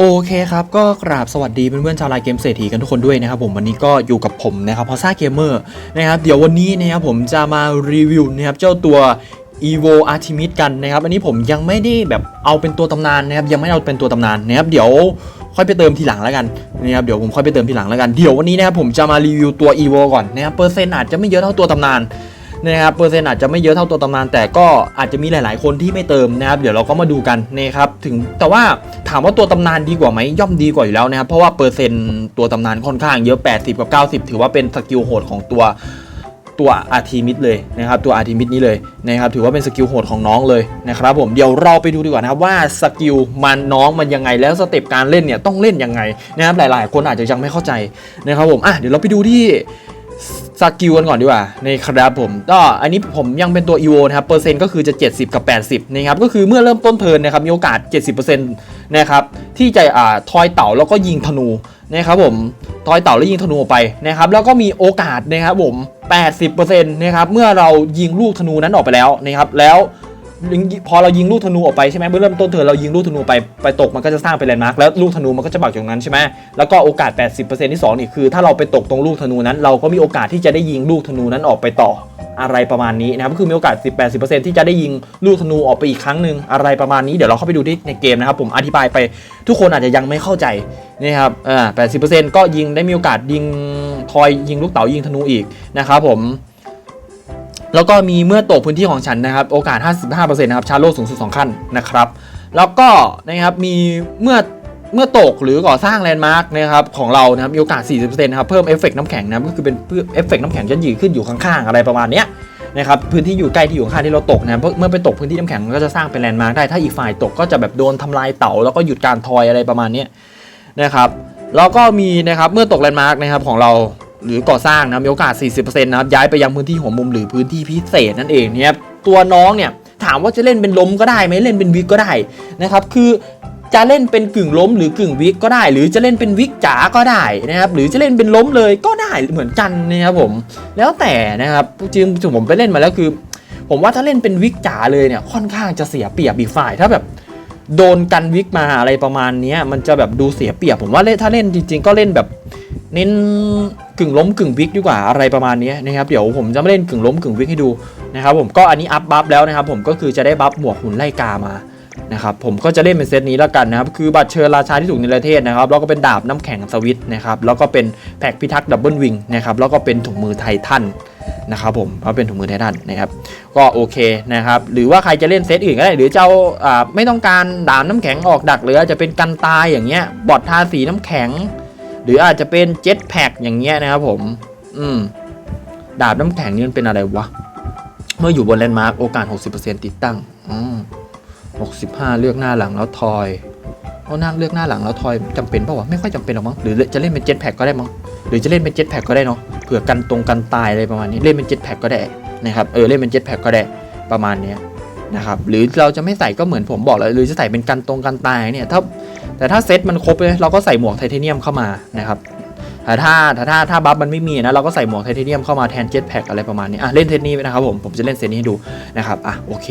โอเคครับ ก็กราบสวัสดีเพื่อนๆชาวไลน์เกมเศรษฐีกันทุกคนด้วยนะครับผมวันนี้ก็อยู่กับผมนะครับพอซ่าเกมเมอร์นะครับเดี๋ยววันนี้นะครับผมจะมารีวิวนะครับเจ้าตัว evo artemis กันนะครับ อันนี้ผมยังไม่ได้แบบเอาเป็นตัวตำนานนะครับยังไม่เอาเป็นตัวตำนานนะครับเดี๋ยวค่อยไปเติมทีหลังแล้วกันนะครับเดี๋ยวผมค่อยไปเติมทีหลังแล้วกันเดี๋ยววันนี้นะครับผมจะมารีวิวตัว evo ก่อนนะครับเปอร์เซ็นต์อาจจะไม่เยอะเท่าตัวตำนาน นะครับเปอร์เซ็นต์อาจจะไม่เยอะเท่าตัวตำนาน แต่ก็อาจจะมีหลาย ๆ คนที่ไม่เติมนะครับเดี๋ยวเราก็มาดูกันนะครับถึงแต่ว่าถามว่าตัวตำนานดีกว่าไหมย่อมดีกว่าอยู่แล้วนะครับเพราะว่าเปอร์เซ็นต์ตัวตำนานค่อนข้างเยอะ 80 กับ 90 ถือว่าเป็นสกิลโหดของตัวตัวอาร์ทีมิดเลยนะครับตัวอาร์ทีมิดนี้เลยนะครับถือว่าเป็นสกิลโหดของน้องเลยนะครับผมเดี๋ยวเราไปดูดีกว่านะครับว่าสกิลมันน้องมันยังไงแล้วสเต็ปการเล่นเนี่ยต้องเล่นยังไงนะครับหลาย ๆ คนอาจจะยังไม่เข้าใจนะครับผมอะเดี๋ยวเราไปดูที่ สกิลกันก่อนดีกว่าในครับผมก็อันนี้ผมยังเป็นตัว EVO นะครับเปอร์เซ็นต์ก็คือจะ 70 กับ 80นะครับก็คือเมื่อเริ่มต้นเพลินนะครับมีโอกาส 70%นะครับที่จะอ่าทอยเต่าแล้วก็ยิงธนูนะครับผมทอยเต่าแล้วยิงธนูออกไปนะครับแล้วก็มีโอกาสนะครับผม 80%นะครับเมื่อเรายิงลูกธนูนั้นออกไปแล้วนะครับแล้ว พอเรายิงลูกธนูออกไปใช่ไหมเมื่อเริ่มต้นเทิร์นเรายิงลูกธนูไปไปตกมันก็จะสร้างเป็นแลนด์มาร์กแล้วลูกธนูมันก็จะปักอยู่ตรงนั้นใช่ไหมแล้วก็โอกาส 80%ที่สองนี่คือ ถ้าเราไปตกตรงลูกธนูนั้น เราก็มีโอกาสที่จะได้ยิงลูกธนูนั้นออกไปต่ออะไรประมาณนี้นะครับก็คือมีโอกาส 10-80%ที่จะได้ยิงลูกธนูออกไปอีกครั้งหนึ่งอะไรประมาณนี้เดี๋ยวเราเข้าไปดูที่ในเกมนะครับผมอธิบายไปทุกคนอาจจะยังไม่เข้าใจนะครับอ่า80%ก็ยิงได้มีโอกาสยิงทอยยิงลูกเต๋ายิงธนูอีกนะครับผม แล้วก็มีเมื่อตกพื้นที่ของฉันนะครับ โอกาส 55%นะครับ ชาร์โลสูงสุด 2 ขั้นนะครับ แล้วก็นะครับ มีเมื่อเมื่อตกหรือก่อสร้างแลนด์มาร์กนะครับของเรานะครับมีโอกาส 40%นะครับเพิ่มเอฟเฟกต์น้ำแข็งนะครับก็คือเป็นเอฟเฟกต์น้ำแข็งจะยืดขึ้นอยู่ข้างๆ อะไรประมาณเนี้ยนะครับพื้นที่อยู่ใกล้ที่อยู่ข้างที่เราตกนะครับเมื่อไปตกพื้นที่น้ำแข็งมันก็จะสร้างเป็นแลนด์มาร์กได้ถ้าอีกฝ่ายตกก็จะแบบโดนทำลายเต่าแล้วก็หยุดการทอยอะไรประมาณนี้นะครับแล้วก็มีนะครับเมื่อตกแลนด์มาร์กนะครับของเรา หรือก่อสร้างนะมีโอกาส 40%นะครับย้ายไปยังพื้นที่หัวมุมหรือพื้นที่พิเศษนั่นเองเนี่ยตัวน้องเนี่ยถามว่าจะเล่นเป็นล้มก็ได้ไหมเล่นเป็นวิกก็ได้นะครับคือจะเล่นเป็นกึ่งล้มหรือกึ่งวิกก็ได้ หรือจะเล่นเป็นวิกจ๋าก็ได้นะครับหรือจะเล่นเป็นล้มเลยก็ได้เหมือนกันนะครับผม แล้วแต่นะครับจริงๆผมไปเล่นมาแล้วคือ ผมว่าถ้าเล่นเป็นวิกจ๋าเลยเนี่ยค่อนข้างจะเสียเปรียบอีกฝ่ายถ้าแบบโดนกันวิกมาอะไรประมาณนี้มันจะแบบดูเสียเปรียบผมว่าเล่นถ้าเล่นจริง ๆ ก็เล่นแบบเน้น กึ่งล้มกึ่งวิกดีกว่าอะไรประมาณนี้นะครับเดี๋ยวผมจะไม่เล่นกึ่งล้มกึ่งวิกให้ดูนะครับผมก็อันนี้อัพบัฟแล้วนะครับผมก็คือจะได้บัฟหมวกหุ่นไล่กามานะครับผมก็จะเล่นเป็นเซตนี้แล้วกันนะครับคือบัตรเชิญราชาที่ถูกในประเทศนะครับแล้วก็เป็นดาบน้ำแข็งสวิตนะครับแล้วก็เป็นแพ็กพิทักษ์ดับเบิลวิงนะครับแล้วก็เป็นถุงมือไททันนะครับผมเพราะเป็นถุงมือไททันนะครับก็โอเคนะครับหรือว่าใครจะเล่นเซตอื่นก็ได้หรือจะเอาอ่าไม่ต้องการดาบน้ำแข็งออกดักหรือจะเป็นกันตายอย่างเงี้ยบอดทาสีน้ำแข็ง รืออาจจะเป็นเจ็ตแพ็กอย่างเงี้ยนะครับผม อืม ดาบน้ำแข็งนี่มันเป็นอะไรวะ เมื่ออยู่บนแลนด์มาร์กโอกาส 60%ติดตั้ง อืม65เลือกหน้าหลังแล้วทอยเอานั่งเลือกหน้าหลังแล้วทอยจำเป็นป่าวะไม่ค่อยจำเป็นหรอกมั้งหรือจะเล่นเป็นเจ็ตแพ็กก็ได้มั้งหรือจะเล่นเป็นเจ็ตแพ็กก็ได้เนาะเผื่อกันตรงกันตายอะไรประมาณนี้เล่นเป็นเจ็ตแพ็กก็ได้นะครับเออเล่นเป็นเจ็ตแพ็กก็ได้ประมาณเนี้ย นะครับหรือเราจะไม่ใส่ก็เหมือนผมบอกเลยหรือจะใส่เป็นกันตรงกันตายเนี่ยถ้าแต่ถ้าเซตมันครบเลยเราก็ใส่หมวกไทเทเนียมเข้ามานะครับแต่ถ้าถ้าถ้าถ้าบัฟมันไม่มีนะเราก็ใส่หมวกไทเทเนียมเข้ามาแทนเจ็ตแพ็กอะไรประมาณนี้อะเล่นเซตนี้นะครับผมผมจะเล่นเซตนี้ให้ดูนะครับอะโอเค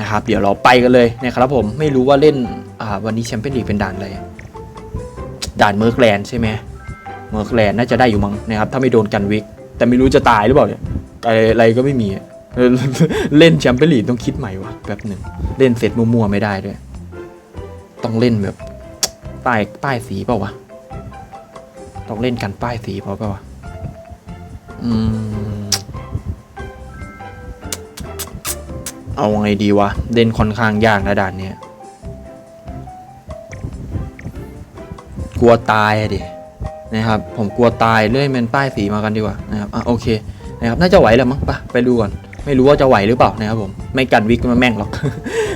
นะครับเดี๋ยวเราไปกันเลยนะครับผมไม่รู้ว่าเล่นอ่าวันนี้แชมเปี้ยนลีกเป็นด่านอะไรด่านเมอร์กแลนด์ใช่ไหมเมอร์กแลนด์น่าจะได้อยู่มั้งนะครับถ้าไม่โดนกันวิกแต่ไม่รู้จะตายหรือเปล่าเนี่ยอะไรก็ไม่มี เล่นแชมเปี้ยนลีกต้องคิดใหม่วะแป๊บหนึ่งเล่นเสร็จมั่วๆไม่ได้ด้วย ต้องเล่นแบบป้ายป้ายสีเปล่าวะต้องเล่นกันป้ายสีเปล่าเปล่าวะอืมเอาไงดีวะเล่นค่อนข้างยากนะด่านเนี้ยกลัวตายดินะครับ ผมกลัวตายเลื่อยเป็นป้ายสีมากันดีกว่านะครับอะโอเคนะครับน่าจะไหวแหละมั้งไปไปดูก่อน ไม่รู้ว่าจะไหวหรือเปล่านะครับผมไม่กันวิกมันแม่งหรอก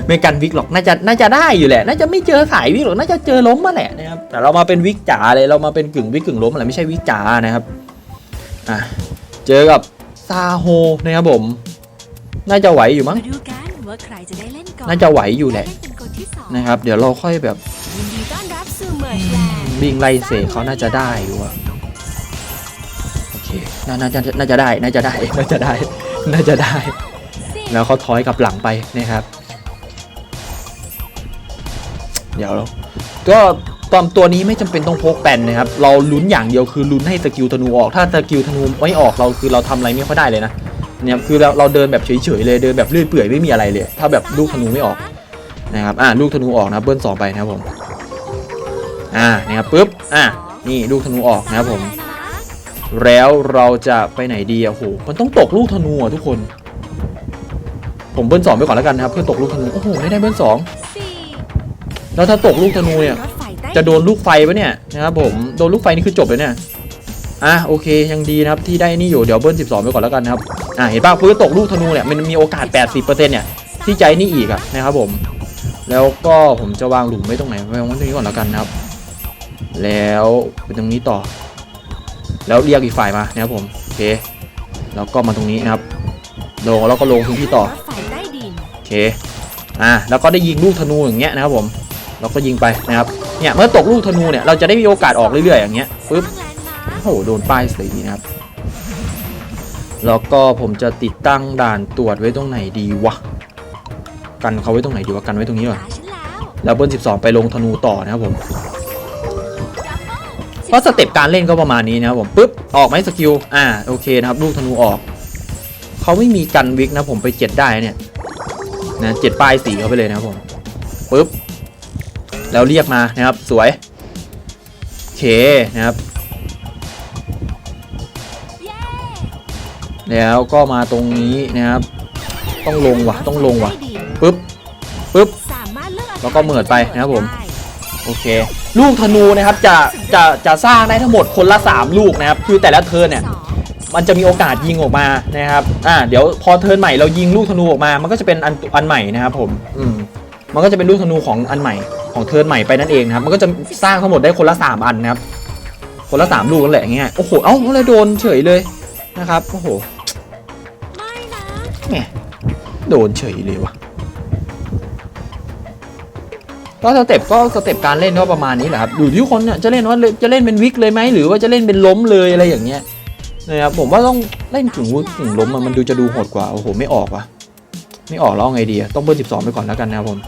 ไม่กันวิกหรอกน่าจะน่าจะได้อยู่แหละ น่าจะไม่เจอสายวิกหรอกน่าจะเจอล้มมาแหละนะครับแต่เรามาเป็นวิกจ๋าเลยเรามาเป็นกึ่งวิกกึ่งล้มอะไรไม่ใช่วิกจ๋านะครับอะเจอกับซาโฮนะครับผม น่าจะไหวอยู่มั้งมาดูกันว่าใครจะได้เล่นก่อนน่าจะไหวอยู่แหละได้เป็นคนที่สองนะครับ เดี๋ยวเราค่อยแบบยินดีต้อนรับสู่เมิร์ดแลนด์วิ่งไล่เสกเขาน่าจะได้อยู่อะโอเคน่าน่าจะน่าจะได้น่าจะได้น่าจะได้ น่าจะได้ แล้วเขาถอยกลับหลังไปนะครับ เดี๋ยวเราก็ตอนตัวนี้ไม่จำเป็นต้องพกแปนนะครับ เราลุ้นอย่างเดียวคือลุ้นให้สกิลธนูออก ถ้าสกิลธนูไม่ออกเราคือเราทำอะไรไม่ค่อยได้เลยนะเนี่ยคือเราเราเดินแบบเฉยๆเลยเดินแบบเลื่อยเปื่อยไม่มีอะไรเลย ถ้าแบบลูกธนูไม่ออกนะครับอ่าลูกธนูออกนะเบิ้ลสองไปนะครับผมอ่าเนี่ยครับปุ๊บอ่านี่ลูกธนูออกนะครับผม แล้วเราจะไปไหนดีอะโหมันต้องตกลูกธนูอะทุกคน ผมเบิ้ลสองไปก่อนแล้วกันนะครับ เพื่อตกลูกธนูโอ้โหไม่ได้เบิ้ลสองแล้วถ้าตกลูกธนูเนี่ย จะโดนลูกไฟปะเนี่ยนะครับผมโดนลูกไฟนี่คือจบเลยเนี่ยอะโอเคยังดีนะครับที่ได้นี่อยู่เดี๋ยวเบิ้ล12 ไปก่อนแล้วกันนะครับอะเห็นป่ะเพื่อตกลูกธนูเนี่ยมันมีโอกาส 80%เนี่ยที่ใจนี่อีกอะนะครับผมแล้วก็ผมจะวางหลุมไว้ตรงไหนไว้ตรงนี้ก่อนแล้วกันนะครับ แล้วเป็นตรงนี้ต่อ แล้วเรียกอีกฝ่ายมานะครับผมโอเคแล้วก็มาตรงนี้นะครับลงแล้วก็ลงพื้นที่ต่อโอเคอ่าแล้วก็ได้ยิงลูกธนูอย่างเงี้ยนะครับผมเราก็ยิงไปนะครับเนี่ยเมื่อตกลูกธนูเนี่ยเราจะได้มีโอกาสออกเรื่อยๆอย่างเงี้ยปึ๊บโอ้โหโดนป้ายสีนะครับแล้วก็ผมจะติดตั้งด่านตรวจไว้ตรงไหนดีวะกันเขาไว้ตรงไหนดีวะกันไว้ตรงนี้ก่อนหาฉันแล้วเบิ้ล12 ไปลงธนูต่อนะครับผม เพราะสเต็ปการเล่นก็ประมาณนี้นะครับผมปึ๊บออกไหมสกิลอ่าโอเคนะครับลูกธนูออกเขาไม่มีกันวิกนะผมไปเจ็ดได้เนี่ยนะเจ็ดป้ายสีเขาไปเลยนะครับผมปึ๊บแล้วเรียกมานะครับสวยโอเคนะครับ แล้วก็มาตรงนี้นะครับ ต้องลงวะต้องลงวะปึ๊บปึ๊บแล้วก็เหมือดไปนะครับผม โอเค ลูกธนูนะครับจะจะจะสร้างได้ทั้งหมดคนละ 3 ลูกนะครับ คือแต่ละเทิร์นเนี่ยสองมันจะมีโอกาสยิงออกมานะครับอ่าเดี๋ยวพอเทิร์นใหม่เรายิงลูกธนูออกมา มันก็จะเป็นอันอันใหม่นะครับผมอืมมันก็จะเป็นลูกธนูของอันใหม่ของเทิร์นใหม่ไปนั่นเองนะครับ มันก็จะสร้างทั้งหมดได้คนละ 3 อันนะครับ คนละ 3 ลูกนั่นแหละง่ายๆโอ้โห เอ้าเลยโดนเฉยเลยนะครับ โอ้โหไม่นะแหมโดนเฉยเลยวะ ก็สเต็ปก็สเต็ปการเล่นก็ประมาณนี้แหละครับอยู่ที่คนเนี่ยจะเล่นว่าจะเล่นเป็นวิกเลยไหมหรือว่าจะเล่นเป็นล้มเลยอะไรอย่างเงี้ยนะครับผมว่าต้องเล่นถึงวิกถึงล้มมันดูจะดูโหดกว่าโอ้โหไม่ออกว่ะ ไม่ออกแล้วเอาไงดีต้องเบอร์สิบสองไปก่อนแล้วกันนะครับผม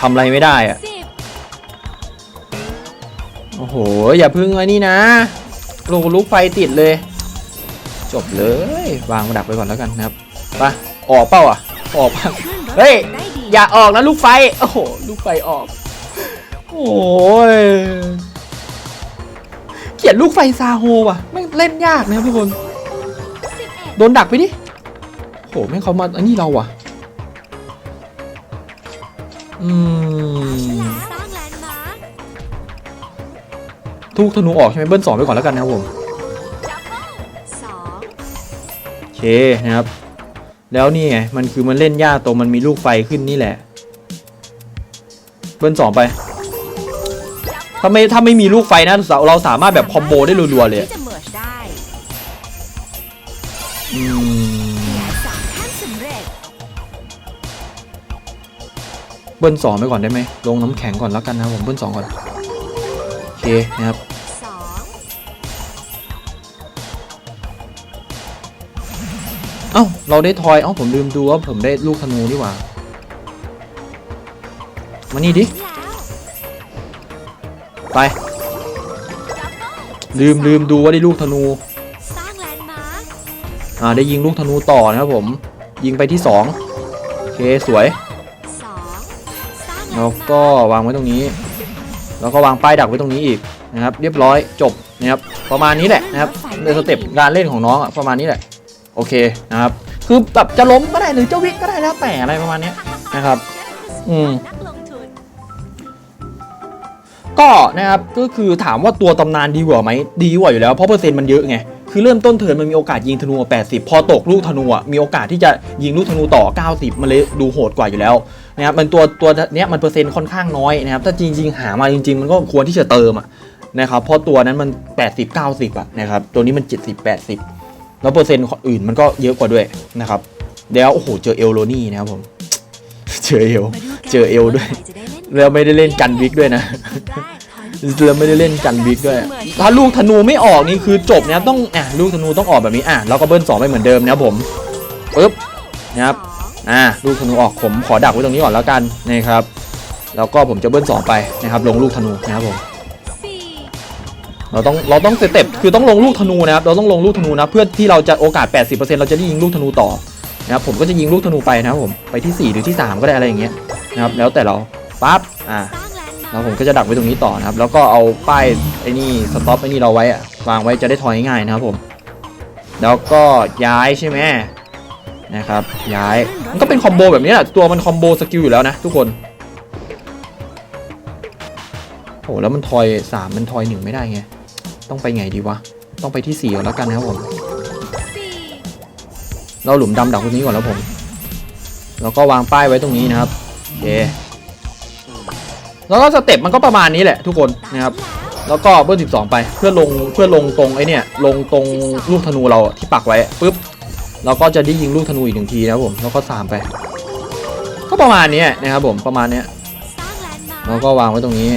ทำอะไรไม่ได้อะโอ้โห อย่าพึ่งไอ้นี่นะลูกลูกไฟติดเลย จบเลยวางระดับไปก่อนแล้วกันนะครับไปออกเป้าอะออกปะเฮ้ย อย่าออกนะลูกไฟ โอ้โห ลูกไฟออก โอ้ยเกลียดลูกไฟซาโฮว่ะไม่งเล่นยากนะครับทุกคนสิบเอ็ดโดนดักไปดิโหแม่งเขามาอันนี้เราว่ะ อืมสร้างแลนด์มาร์คทุกธนูออกใช่ไหมเบิ้ลสองไปก่อนแล้วกันนะครับผมดับเบิลสองโอเคนะครับ แล้วนี่ไงมันคือมันเล่นยากตรงมันมีลูกไฟขึ้นนี่แหละเบิ้ลสองไปถ้าไม่ถ้าไม่มีลูกไฟนะเราสามารถแบบคอมโบได้รัวๆเลยเมิร์ชได้อืมสามขั้นสำเบิ้ลสองไปก่อนได้ไหมลงน้ำแข็งก่อนแล้วกันนะผมเบิ้ลสองก่อนโอเคนะครับ เอ้า เราได้ทอย เอ้า ผมลืมดูว่าผมได้ลูกธนูนี่หว่า มานี่ดิแล้วไป ลืมลืมดูว่าได้ลูกธนูสร้างแลนด์มาร์คอ่า ได้ยิงลูกธนูต่อนะครับผม ยิงไปที่สองโอเค สวยสองสร้างแลนแล้วด์มาร์คก็วางไว้ตรงนี้ แล้วก็วางป้ายดักไว้ตรงนี้อีกนะครับ เรียบร้อย จบนะครับ ประมาณนี้แหละนะครับในสเต็ปการเล่นของน้องอะประมาณนี้แหละ โอเคนะครับ คือแบบจะล้มก็ได้หรือจะวิกก็ได้แล้วแต่อะไรประมาณนี้นะครับ อืมก็นะครับก็คือถามว่าตัวตำนานดีกว่าไหมดีกว่าอยู่แล้วเพราะเปอร์เซ็นต์มันเยอะไงคือเริ่มต้นเทิร์นมันมีโอกาสยิงธนู 80 พอตกลูกธนูมีโอกาสที่จะยิงลูกธนูต่อ 90 มันเลยดูโหดกว่าอยู่แล้วนะครับมันตัวตัวเนี้ยมันเปอร์เซ็นต์ค่อนข้างน้อยนะครับถ้าจริง ๆ หามาจริง ๆ มันก็ควรที่จะเติมอะนะครับเพราะตัวนั้นมัน 80 90อะนะครับตัวนี้มัน 70 80 แล้วเปอร์เซ็นต์อื่นมันก็เยอะกว่าด้วยนะครับแล้วโอ้โหเจอเอลโรนี่นะครับผม เจอเอลเจอเอลด้วยาใครจะได้เล่นแล้วไม่ได้เล่นกันวิกด้วยนะได้ถอยเราไม่ได้เล่นกันวิกด้วย ถ้าลูกธนูไม่ออกนี่คือจบนะต้องอะลูกธนูต้องออกแบบนี้อะเราก็เบิ้ลสองไปเหมือนเดิมนะครับผมปึ๊บนะครับอะลูกธนูออกผมขอดักไว้ตรงนี้ก่อนแล้วกันนะครับแล้วก็ผมจะเบิ้ลสองไปนะครับ ลงลูกธนูนะครับผม เราต้องเราต้องสเต็ปคือต้องลงลูกธนูนะครับ เราต้องลงลูกธนูนะเพื่อที่เราจะโอกาส 80%เราจะได้ยิงลูกธนูต่อนะครับผมก็จะยิงลูกธนูไปนะครับผมไปที่ 4 หรือที่ 3 ก็ได้อะไรอย่างเงี้ยนะครับแล้วแต่เราปั๊บอ่าสร้างแล้วผมก็จะดักไว้ตรงนี้ต่อนะครับ แล้วก็เอาป้ายไอ้นี่สต็อปไอ้นี่เราไว้อะวางไว้จะได้ถอยง่ายนะครับผมแล้วก็ย้ายใช่ไหมนะครับย้ายมันก็เป็นคอมโบแบบนี้แหละตัวมันคอมโบสกิลอยู่แล้วนะทุกคนโหแล้วมันทอยสามมันทอยหนึ่งไม่ได้ไง ต้องไปไงดีวะ ต้องไปที่สี่ก่อนแล้วกันนะครับผมสี่เราหลุมดำดักตรงนี้ก่อนแล้วผม แล้วก็วางป้ายไว้ตรงนี้นะครับโอเคแล้วก็สเต็ปมันก็ประมาณนี้แหละทุกคนนะครับ แล้วก็เบอร์12 ไปเพื่อลงเพื่อลงตรงไอ้เนี่ยลงตรงลูกธนูเราอะที่ปักไว้ปุ๊บเราก็จะได้ยิงลูกธนูอีกหนึ่งทีนะครับผมแล้วก็สามไป ก็ประมาณนี้นะครับผมประมาณเนี้ยสร้างแลนด์มาร์คแล้วก็วางไว้ตรงนี้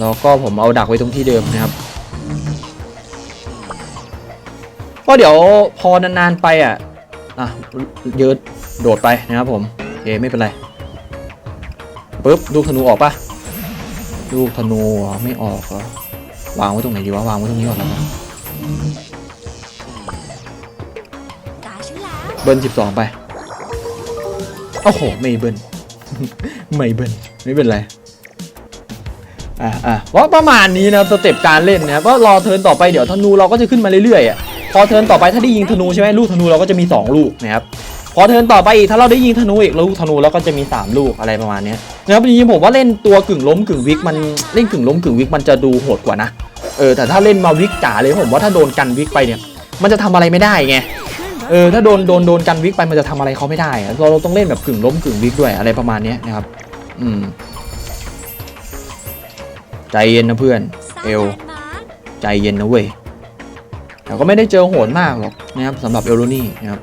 แล้วก็ผมเอาดักไว้ตรงที่เดิมนะครับ ก็เดี๋ยวพอนานๆไปอะอะยืดโดดไปนะครับผมโอเคไม่เป็นไรปุ๊บลูกธนูออกปะลูกธนูไม่ออกเหรอวางไว้ตรงไหนดีวะวางไว้ตรงนี้ก่อนแล้วกันตาฉันแล้วเบิ้ลสิบสองไปโอ้โหไม่เบิ้ลไม่เบิ้ลไม่เป็นไรอะอะว่าประมาณนี้นะสเต็ปการเล่นนะครับก็รอเทิร์นต่อไปเดี๋ยวธนูเราก็จะขึ้นมาเรื่อยๆอะ พอเทิร์นต่อไปถ้าได้ยิงธนูใช่ไหมลูกธนูเราก็จะมี 2 ลูกนะครับพอเทิร์นต่อไปอีกถ้าเราได้ยิงธนูอีกลูกธนูเราก็จะมี 3 ลูกอะไรประมาณเนี้ยนะครับจริงๆผมว่าเล่นตัวกึ่งล้มกึ่งวิกมันเล่นกึ่งล้มกึ่งวิกมันจะดูโหดกว่านะเออแต่ถ้าเล่นมาวิกจ๋าเลยผมว่าถ้าโดนกันวิกไปเนี่ย มันจะทำอะไรไม่ได้ไงเออถ้าโดนโดนโดนกันวิกไปมันจะทำอะไรเขาไม่ได้อะเราเราต้องเล่นแบบกึ่งล้มกึ่งวิกด้วยอะไรประมาณเนี้ยนะครับ อืมใจเย็นนะเพื่อนสร้างเอวแลนด์มาร์คใจเย็นนะเว้ย แต่ก็ไม่ได้เจอโหดมากหรอกนะครับสำหรับเอลโรนี่นะครับ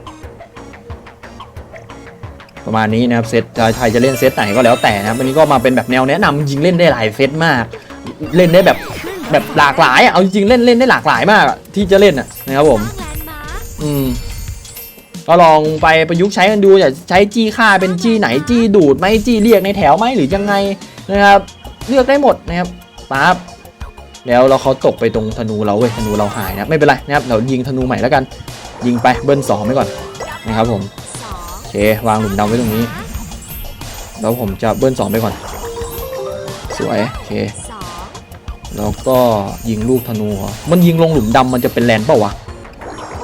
ประมาณนี้นะครับเซตใครจะเล่นเซตไหนก็แล้วแต่นะครับวันนี้ก็มาเป็นแบบแนวแนะนำยิงเล่นได้หลายเซตมาก เล่นได้แบบแบบหลากหลายเอาจริงเล่นเล่นได้หลากหลายมากที่จะเล่นนะครับผม อืมก็ลองไปประยุกต์ใช้กันดูอยากใช้จี้ค่าเป็นจี้ไหนจี้ดูดไหมจี้เรียกในแถวไหมหรือยังไงนะครับ เลือกได้หมดนะครับปั๊บ แล้วเราเขาตกไปตรงธนูเราเว้ยธนูเราหายนะไม่เป็นไรนะครับเรายิงธนูใหม่แล้วกัน ยิงไปเบิ้ลสองไปก่อนนะครับผมโอเควางหลุมดำไว้ตรงนี้ แล้วผมจะเบิ้ลสองไปก่อน สวยโอเคแล้วก็ยิงลูกธนู มันยิงลงหลุมดำมันจะเป็นแลนเปล่าวะ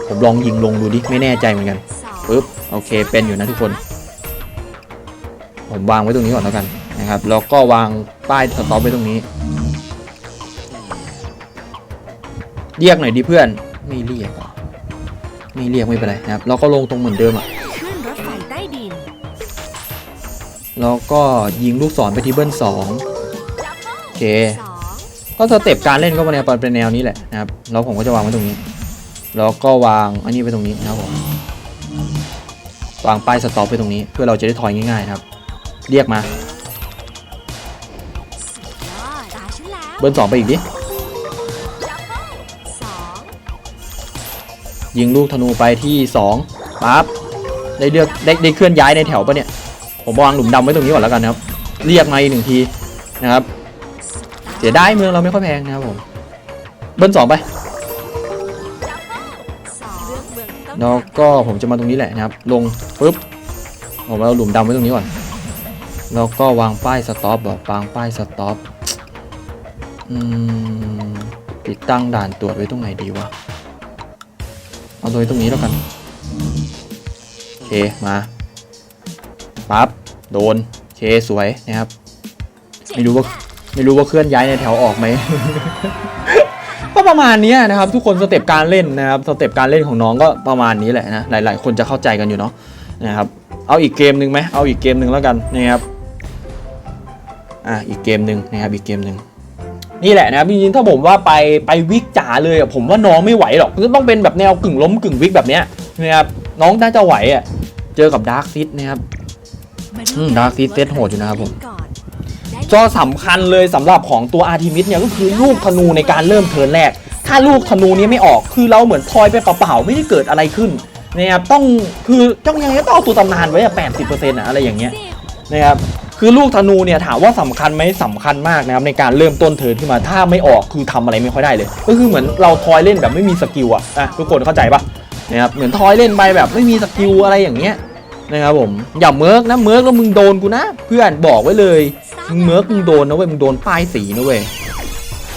ผมลองยิงลงดูดิ ไม่แน่ใจเหมือนกันปึ๊บโอเค เป็นอยู่นะทุกคน ผมวางไว้ตรงนี้ก่อนแล้วกันนะครับ แล้วก็วางป้ายสต็อปไว้ตรงนี้ รียกหน่อยดิเพื่อน ไม่เรียกเหรอไม่เรียกไม่เป็นไรนะครับแล้วก็ลงตรงเหมือนเดิมอะขึ้นรถไฟใต้ดินแล้วก็ยิงลูกศรไปที่เบิ้ลสองโอเคสองก็สเต็ปการเล่นก็เป็นแนวเป็นแนวนี้แหละนะครับ แล้วผมก็จะวางไว้ตรงนี้ แล้วก็วางอันนี้ไปตรงนี้นะครับผมวางป้ายสต็อปไปตรงนี้ เพื่อเราจะได้ถอยง่ายๆนะครับ เรียกมายอดตาฉันแล้วเบิ้ลสองไปอีกดิ ยิงลูกธนูไปที่สองปั๊บได้เลือกได้ได้เคลื่อนย้ายในแถวปะเนี่ย ผมวางหลุมดำไว้ตรงนี้ก่อนแล้วกันครับ เรียกมาอีกหนึ่งทีนะครับ เสียดายเมืองเราไม่ค่อยแพงนะครับผม เบิ้ลสองไป แล้วก็ผมจะมาตรงนี้แหละนะครับ ลงปุ๊บผมเอาหลุมดำไว้ตรงนี้ก่อน แล้วก็วางป้ายสต็อปแบบวางป้ายสต็อปอืมติดตั้งด่านตรวจไว้ตรงไหนดีวะ เอาตรงนี้ตรงนี้แล้วกัน โอเค มาปั๊บโดนโอเคสวยนะครับ ไม่รู้ว่าไม่รู้ว่าเคลื่อนย้ายในแถวออกไหมก็ประมาณนี้นะครับ ทุกคนสเต็ปการเล่นนะครับสเต็ปการเล่นของน้องก็ประมาณนี้แหละนะหลาย ๆ คนจะเข้าใจกันอยู่เนาะนะครับเอาอีกเกมหนึ่งไหมเอาอีกเกมหนึ่งแล้วกันนะครับอะอีกเกมหนึ่งนะครับอีกเกมหนึ่ง นี่แหละนะครับจริงๆถ้าผมว่าไปไปวิกจ๋าเลยอะผมว่าน้องไม่ไหวหรอกคือต้องเป็นแบบแนวกึ่งล้มกึ่งวิกแบบเนี้ยนะครับน้องน่าจะไหวอะเจอกับดาร์คซิดนะครับมาดูอืมกัน Dark Seed ว่า Set โหดอยู่นะครับผมก่อนได้จอสำคัญเลยสำหรับของตัวอาร์ทิมิสเนี่ยก็คือลูกธนูในการเริ่มเทิร์นแรก ถ้าลูกธนูนี้ไม่ออกคือเราเหมือนทอยไปเปล่าๆไม่ได้เกิดอะไรขึ้นนะครับต้องคือต้องยังไงก็ต้องเอาตัวตำนานไว้อะแปดสิบเปอร์เซ็นต์อะอะไรอย่างเงี้ยสิบนะครับ คือลูกธนูเนี่ยถามว่าสำคัญไหมสำคัญมากนะครับในการเริ่มต้นเทิร์นขึ้นมาถ้าไม่ออกคือทำอะไรไม่ค่อยได้เลย ก็คือเหมือนเราทอยเล่นแบบไม่มีสกิลอะอะทุกคนเข้าใจปะนะครับเหมือนทอยเล่นไปแบบไม่มีสกิลอะไรอย่างเงี้ยนะครับผมอย่าเมิร์กนะเมิร์กแล้วมึงโดนกูนะ เพื่อนบอกไว้เลยมึงเมิร์กมึงโดนนะเว้ยมึงโดนป้ายสีนะเว้ย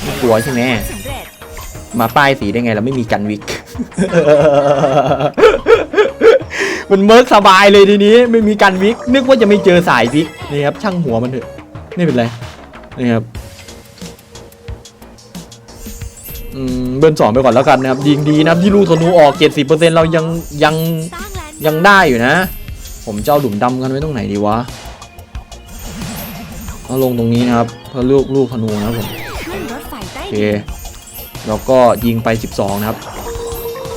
ไม่กลัวใช่ไหมมาป้ายสีได้ไงเราไม่มีกันวิก มันเมิร์กสบายเลยทีนี้ไม่มีกันวิกนึกว่าจะไม่เจอสายวิกนี่ครับช่างหัวมันเถอะไม่เป็นไรนี่ครับอืมเบิ้ลสองไปก่อนแล้วกันนะครับยิงดีนะครับที่ลูกธนูออกเจ็ดสิเปอร์เซ็นต์เรายังยังยังได้อยู่นะ ผมเจะเอาหลุมดำกันไว้ตรงไหนดีวะเอาลงตรงนี้นะครับเพื่อลูกลูกธนูนะครับผมโอเคแล้วก็ยิงไป 12 นะครับ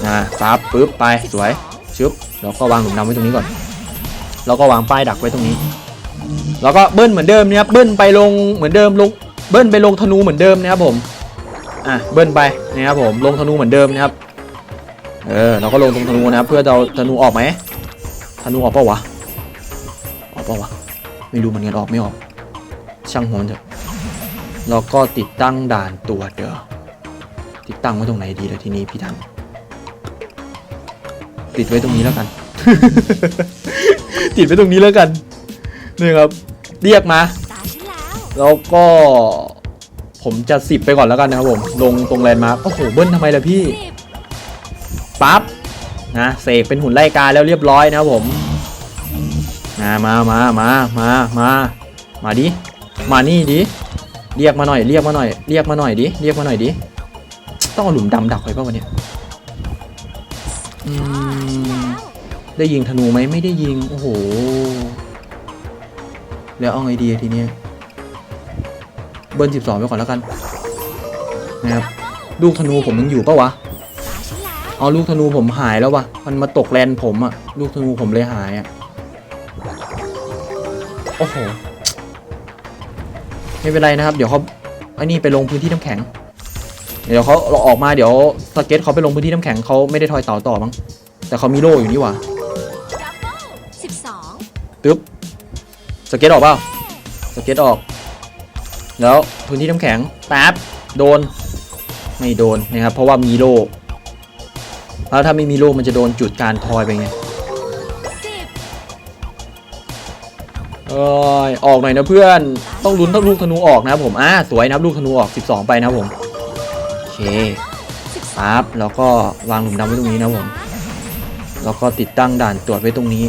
นะปั๊บปึ๊บไปสวย ชึบแล้วก็วางหลุมดำไว้ตรงนี้ก่อน แล้วก็วางป้ายดักไว้ตรงนี้ แล้วก็เบิ้ลเหมือนเดิมนะครับเบิ้ลไปลงเหมือนเดิมลงเบิ้ลไปลงธนูเหมือนเดิมนะครับผมอะเบิ้ลไปนะครับผมลงธนูเหมือนเดิมนะครับเออเราก็ลงตรงธนูนะครับ เพื่อจะเอาธนูออกไหมธนูออกเปล่าวะออกเปล่าวะไม่รู้เหมือนกันออกไม่ออก ช่างหัวมันเถอะแล้วก็ติดตั้งด่านตัวเด้อติดตั้งไว้ตรงไหนดีเล่ะทีนี้พี่ทัน ติดไว้ตรงนี้แล้วกัน ติดไว้ตรงนี้แล้วกันนี่ครับ เรียกมาตาฉันแล้วแล้วก็ผมจะสิบไปก่อนแล้วกันนะครับผม ลงตรงแลนด์มาร์คโอ้โหเบิ้ลทำไมล่ะพี่สิบปั๊บนะเสกเป็นหุ่นไล่กาแล้วเรียบร้อยนะครับผมมามามามามามามาดิมานี่ดิเรียกมาหน่อยเรียกมาหน่อยเรียกมาหน่อยดิเรียกมาหน่อยดิต้องเอาหลุมดำดักไว้ป่ะวันเนี้ยอืม ได้ยิงธนูไหมไม่ได้ยิง โอ้โห แล้วเอาไงดีทีเนี้ยเบิร์นสิบสองไปก่อนแล้วกันนะครับลูกธนูผมยังอยู่ปะวะเอาลูกธนูผมหายแล้ววะมันมาตกแลนผมอะลูกธนูผมเลยหายอะโอ้โหไม่เป็นไรนะครับ เดี๋ยวเขาไอ้นี่ไปลงพื้นที่น้ำแข็ง เดี๋ยวเขาเราออกมาเดี๋ยวสเก็ตเขาไปลงพื้นที่น้ำแข็งเขาไม่ได้ทอยเต่าต่อมั้งแต่เขามีโล่อยู่นี่หว่า สเก็ตออกเปล่าสเก็ตออก แล้วพื้นที่น้ำแข็งแป๊บโดน ไม่โดนนะครับ เพราะว่ามีโล่แล้วถ้าไม่มีโล่มันจะโดนจุดการทอยไปไงเอ้ยออกหน่อยนะเพื่อน ต้องลุ้นต้องลูกธนูออกนะผม อ่า สวยนะลูกธนูออก 12 ไปนะผม โอเคปั๊บแล้วก็วางหลุมดำไว้ตรงนี้นะผม แล้วก็ติดตั้งด่านตรวจไว้ตรงนี้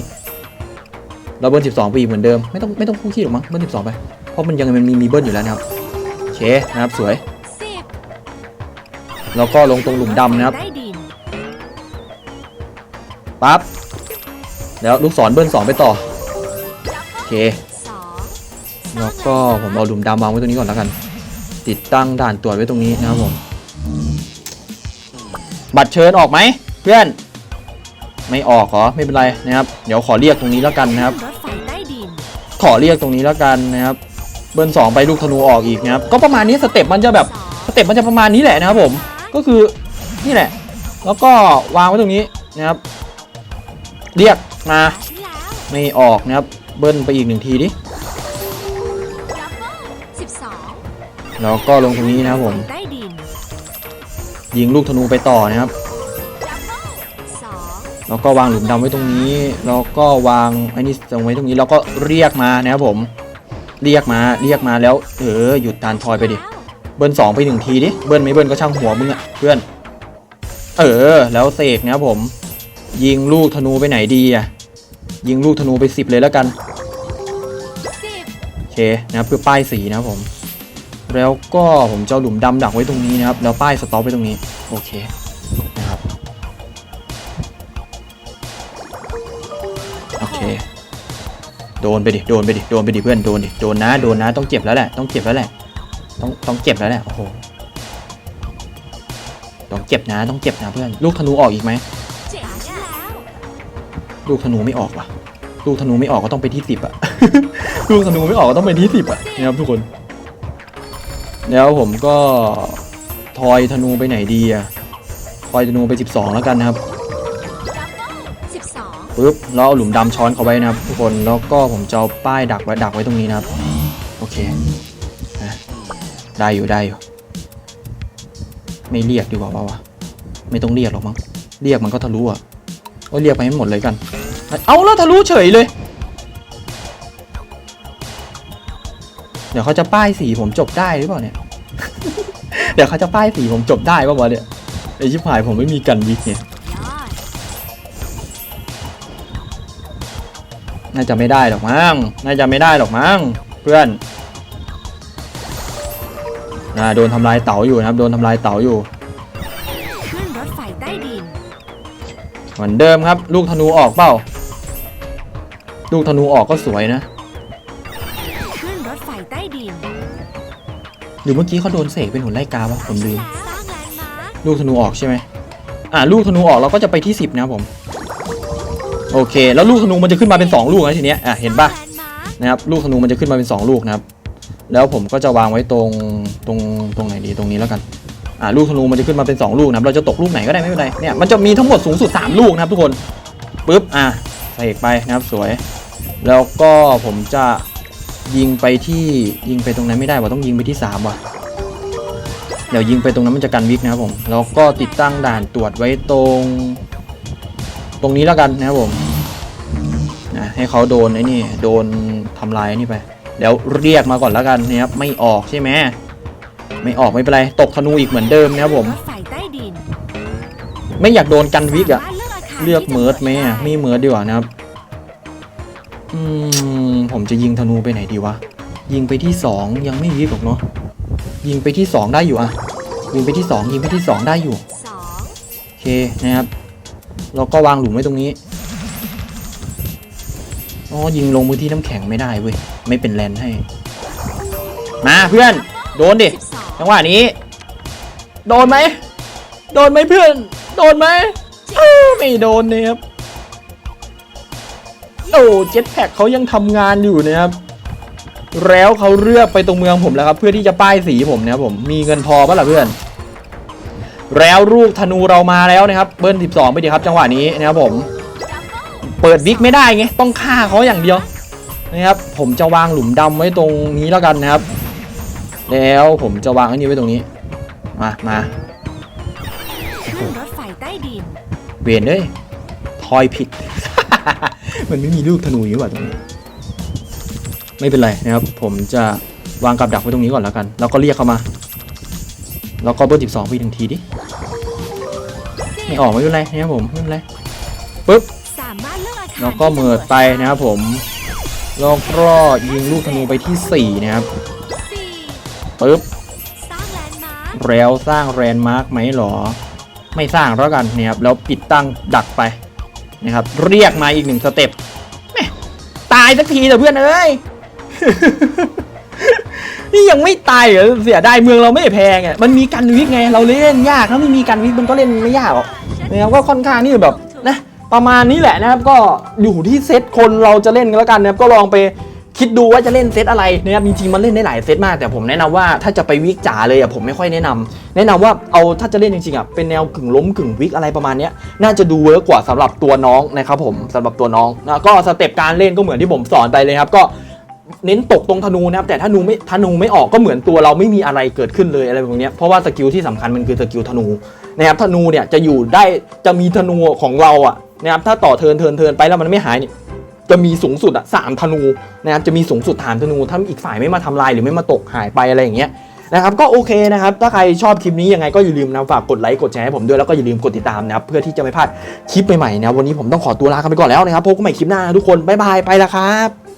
เราเบิ้ล12ไปอีกเหมือนเดิมไม่ต้องไม่ต้องคู่ขี้หรอกมั้งเบิ้ล12ไปเพราะมันยังมันมีมีเบิ้ลอยู่แล้วนะครับโอเคนะครับสวยแล้วก็ลงตรงหลุมดำนะครับปั๊บแล้วลูกศรเบิ้ล2ไปต่อโอเคแล้วก็ผมเอาหลุมดำวางไว้ตรงนี้ก่อนแล้วกัน ติดตั้งด่านตรวจไว้ตรงนี้นะครับผมบัตรเชิญออกไหมเพื่อนไม่ออกเหรอไม่เป็นไรนะครับ เดี๋ยวขอเรียกตรงนี้แล้วกันนะครับ ขอเรียกตรงนี้แล้วกันนะครับเบิร์นสองไปลูกธนูออกอีกนะครับก็ประมาณนี้สเต็ปมันจะแบบสเต็ปมันจะประมาณนี้แหละนะครับผมก็คือนี่แหละ แล้วก็วางไว้ตรงนี้นะครับ เรียกมาไม่ออกนะครับเบิ้ลไปอีกหนึ่งทีดิแล้วก็ลงตรงนี้นะครับผมยิงลูกธนูไปต่อนะครับ แล้วก็วางหลุมดำไว้ตรงนี้ แล้วก็วางไอ้นี่ตรงไว้ตรงนี้ แล้วก็เรียกมานะครับผม เรียกมา เรียกมาแล้ว เออ หยุดตานทอยไปดิ เบิ้ลสองไปหนึ่งทีดิ เบิ้ลไม่เบิ้ลก็ช่างหัวมึงอะเพื่อน เออ แล้วเสกนะครับผม ยิงลูกธนูไปไหนดีอะยิงลูกธนูไปสิบเลยแล้วกันสิบโอเคนะครับเพื่อป้ายสีนะครับผม แล้วก็ผมจะเอาหลุมดำดักไว้ตรงนี้นะครับ แล้วป้ายสต็อปไว้ตรงนี้ โอเค โดนไปดิ โดนไปดิ โดนไปดิเพื่อน โดนดิ โดนนะ โดนนะ ต้องเจ็บแล้วแหละ ต้องเจ็บแล้วแหละ ต้อง ต้องเจ็บแล้วแหละ โอ้โห ต้องเจ็บนะ ต้องเจ็บนะเพื่อน ลูกธนูออกอีกไหม ลูกธนูไม่ออกว่ะ ลูกธนูไม่ออกก็ต้องไปที่สิบอะลูกธนูไม่ออกก็ต้องไปที่สิบอะนะครับทุกคน แล้วผมก็ทอยธนูไปไหนดีอะทอยธนูไปสิบสองแล้วกันนะครับ ปึ๊บแล้วเอาหลุมดำช้อนเขาไว้นะครับทุกคนแล้วก็ผมจะเอาป้ายดักไว้ดักไว้ตรงนี้นะครับ โอเคได้อยู่ได้อยู่ ไม่เรียกดีกว่าว่าวะไม่ต้องเรียกหรอกมั้งเรียกมันก็ทะลุอะโอ้เรียกไปให้หมดเลยกัน เอาแล้วทะลุเฉยเลย เดี๋ยวเขาจะป้ายสีผมจบได้หรือเปล่าเนี่ย เดี๋ยวเขาจะป้ายสีผมจบได้ป่าววะเนี่ยไอชิบหายผมไม่มีกันวิกเนี่ย น่าจะไม่ได้หรอกมั้งน่าจะไม่ได้หรอกมั้งเพื่อนน่าโดนทำลายเต๋าอยู่นะครับ โดนทำลายเต๋าอยู่ขึ้นรถไฟใต้ดินเหมือนเดิมครับ ลูกธนูออกเปล่า ลูกธนูออกก็สวยนะ ขึ้นรถไฟใต้ดินหรือเมื่อกี้เขาโดนเสกเป็นหุ่นไล่กาวะผมลืมสร้างแลนด์มาร์คลูกธนูออกใช่ไหมอ่าลูกธนูออกเราก็จะไปที่ 10 นะครับผม โอเค แล้วลูกธนูมันจะขึ้นมาเป็น 2 ลูกนะทีเนี้ยอะเห็นปะนะครับลูกธนูมันจะขึ้นมาเป็น 2 ลูกนะครับ แล้วผมก็จะวางไว้ตรงตรงตรงไหนดีตรงนี้แล้วกันอ่าลูกธนูมันจะขึ้นมาเป็น 2 ลูกนะครับเราจะตกลูกไหนก็ได้ไม่เป็นไรเนี่ยมันจะมีทั้งหมดสูงสุด 3 ลูกนะครับทุกคนปึ๊บอะใส่ไปนะครับสวย แล้วก็ผมจะยิงไปที่ยิงไปตรงนั้นไม่ได้ว่ะต้องยิงไปที่3ว่ะเดี๋ยวยิงไปตรงนั้นมันจะกันวิกนะครับผมแล้วก็ติดตั้งด่านตรวจไว้ตรง ตรงนี้แล้วกันนะครับผมนะให้เขาโดนไอ้นี่โดนทำลายไอ้นี่ไปเดี๋ยวเรียกมาก่อนแล้วกันนะครับไม่ออกใช่ไหมไม่ออกไม่เป็นไรตกธนูอีกเหมือนเดิมนะครับผมรถไฟใต้ดินไม่อยากโดนกันวิกอะสามารถเลือกอาคารเลือกที่จะเมิร์ดไหมปิดอะได้ไม่เมิร์ดดีกว่านะครับอืมผมจะยิงธนูไปไหนดีวะยิงไปที่สองยังไม่วิกหรอกเนาะยิงไปที่สองได้อยู่อะยิงไปที่สองยิงไปที่สองได้อยู่สองโอเคนะครับ เราก็วางหลุมไว้ตรงนี้ อ๋อ ยิงลงมือที่น้ำแข็งไม่ได้เว้ย ไม่เป็นแลนให้ มาเพื่อน โดนดิสิบสองจังหวะนี้ โดนไหม โดนไหมเพื่อน โดนไหมไม่โดนนะครับ โอ้เจ็ตแพ็กเขายังทำงานอยู่นะครับแล้วเขาเลือกไปตรงเมืองผมแล้วครับ เพื่อที่จะป้ายสีผมนะครับผม มีเงินพอปะล่ะเพื่อน แล้วลูกธนูเรามาแล้วนะครับ เบิ้ล 12 ไปดีครับจังหวะนี้นะครับผม เปิดวิกไม่ได้ไง ต้องฆ่าเขาอย่างเดียวนะครับ ผมจะวางหลุมดำไว้ตรงนี้แล้วกันนะครับ แล้วผมจะวางอันนี้ไว้ตรงนี้ มามาขึ้นรถไฟใต้ดิน เวนเลยทอยผิด มันไม่มีลูกธนูอยู่ว่ะตรงนี้ ไม่เป็นไรนะครับ ผมจะวางกับดักไว้ตรงนี้ก่อนแล้วกัน แล้วก็เรียกเขามา แล้วก็เบอร์สิบสองไปหนึ่งทีดิ ไม่ออกไม่เป็นไรนะครับผมไม่เป็นไรปึ๊บสามเลือกอาคารแล้วก็เมิดไปนะครับผมแล้วก็ยิงลูกธนูไปที่ 4 นะครับปึ๊บแล้วสร้างแรนด์มาร์กไหมหรอ ไม่สร้างแล้วกันเนี่ยครับแล้วปิดตั้งดักไปนะครับ เรียกมาอีกหนึ่งสเต็ปแม่ตายสักทีเถอะเพื่อนเอ้ยนี่ยังไม่ตายเหรอเสียดายเมืองเราไม่แพงอะมันมีกันวิกไง เราเล่นยากถ้าไม่มีกันวิกมันก็เล่นไม่ยากหรอก นะครับก็ค่อนข้างที่แบบนะประมาณนี้แหละนะครับก็อยู่ที่เซตคนเราจะเล่นกันแล้วกันนะครับก็ลองไปคิดดูว่าจะเล่นเซตอะไรนะครับจริงๆมันเล่นได้หลายเซตมากแต่ผมแนะนำว่าถ้าจะไปวิกจ๋าเลยอะผมไม่ค่อยแนะนำแนะนำว่าเอาถ้าจะเล่นจริงๆอะเป็นแนวกึ่งล้มกึ่งวิกอะไรประมาณนี้น่าจะดูเวิร์กกว่าสำหรับตัวน้องนะครับผมสำหรับตัวน้องนะก็สเต็ปการเล่นก็เหมือนที่ผมสอนไปเลยครับก็ เน้นตกตรงธนูนะครับแต่ถ้าธนูไม่ธนูไม่ออกก็เหมือนตัวเราไม่มีอะไรเกิดขึ้นเลยอะไรแบบนี้เพราะว่าสกิลที่สำคัญมันคือสกิลธนูนะครับธนูเนี่ยจะอยู่ได้จะมีธนูของเราอะนะครับถ้าต่อเทินเทินเทินไปแล้วมันไม่หายเนี่ยจะมีสูงสุดอะสามธนูนะครับจะมีสูงสุดฐานธนูถ้าอีกฝ่ายไม่มาทำลายหรือไม่มาตกหายไปอะไรอย่างเงี้ยนะครับก็โอเคนะครับถ้าใครชอบคลิปนี้ยังไงก็อย่าลืมนะฝากกดไลค์กดแชร์ให้ผมด้วยแล้วก็อย่าลืมกดติดตามนะครับเพื่อที่จะไม่พลาดคลิปใหม่ๆนะวันนี้ผมต้องขอตัวลากันไปก่อนแล้วนะครับพบกันใหม่คลิปหน้าทุกคนบ๊ายบายไปแล้วครับ